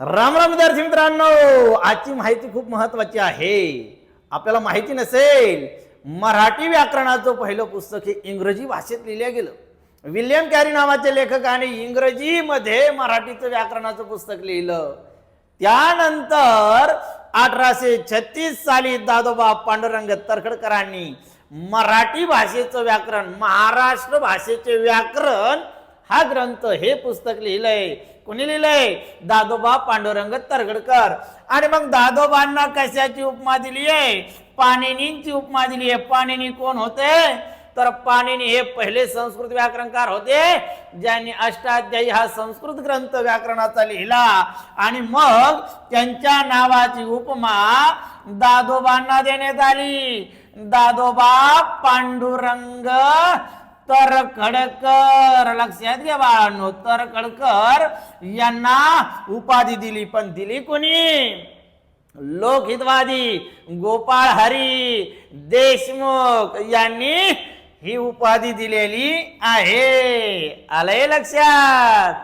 राम राम विद्यार्थी मित्रांनो आजची माहिती खूप महत्वाची आहे. आपल्याला माहिती नसेल मराठी व्याकरणाचं पहिलं पुस्तक हे इंग्रजी भाषेत लिहिलं गेलं. विल्यम कॅरी नावाचे लेखकाने इंग्रजीमध्ये मराठीचं व्याकरणाचं पुस्तक लिहिलं. त्यानंतर अठराशे छत्तीस साली दादोबा पांडुरंग तरखडकरांनी मराठी भाषेचं व्याकरण महाराष्ट्र भाषेचे व्याकरण हा ग्रंथ हे पुस्तक लिहिलंय. कोणी लिहिलंय? दादोबा पांडुरंग तरगडकर. आणि मग दादोबांना कशाची उपमा दिली आहे? पाणिनींची उपमा दिली आहे. पाणिनी कोण होते? तर पाणिनी हे पहिले संस्कृत व्याकरणकार होते ज्यांनी अष्टाध्यायी हा संस्कृत ग्रंथ व्याकरणाचा लिहिला. आणि मग त्यांच्या नावाची उपमा दादोबांना देण्यात आली. दादोबा पांडुरंग तर खडकर. लक्षात घ्या बाळांनो तर खडकर यांना उपाधी दिली पण दिली कोणी? लोकहितवादी गोपाळ हरी देशमुख यांनी ही उपाधी दिलेली आहे. आलंय लक्षात?